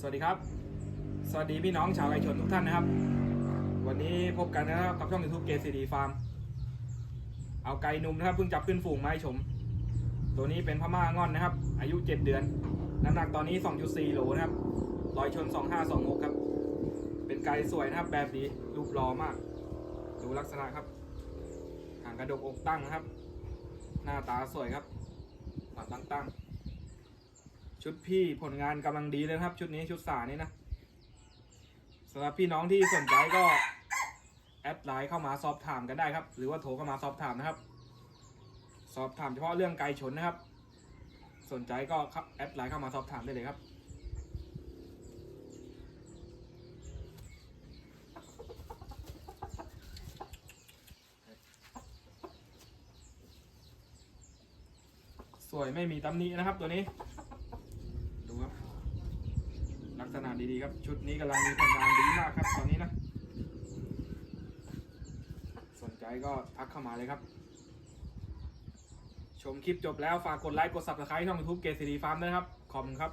สวัสดีครับ สวัสดีพี่น้องชาวไก่ชนทุกท่านนะครับ วันนี้พบกันนะครับกับช่องยูทูบเกซีดีฟาร์ม เอาไก่นุ่มนะครับเพิ่งจับขึ้นฝูงมาให้ชม ตัวนี้เป็นพม่าง่อนนะครับ อายุ 7 เดือน น้ำหนักตอนนี้ 2.4โลนะครับรอยชน 2526 ครับ เป็นไก่สวยนะครับแบบดีรูปรอมาก ดูลักษณะครับหางกระดกอกตั้งนะครับ หน้าตาสวยครับขาตั้งตั้ง ชุดพี่ผลงานกำลังดีเลยครับ ชุดนี้ชุดสานี่นะสำหรับพี่น้องที่สนใจก็แอดไลน์เข้ามาสอบถามกันได้ครับ หรือว่าโทรเข้ามาสอบถามนะครับ สอบถามเฉพาะเรื่องไก่ชนนะครับ สนใจก็แอดไลน์เข้ามาสอบถามได้เลยครับสวยไม่มีตำหนินะครับตัวนี้ กษณะดีๆครับ ชุดนี้กำลังมีผลงานดีมากครับตอนนี้นะ สนใจก็ทักเข้ามาเลยครับ ชมคลิปจบแล้วฝากกดไลค์กด subscribe ช่อง YouTube เกซีดีฟาร์มด้วยครับ ขอบคุณครับ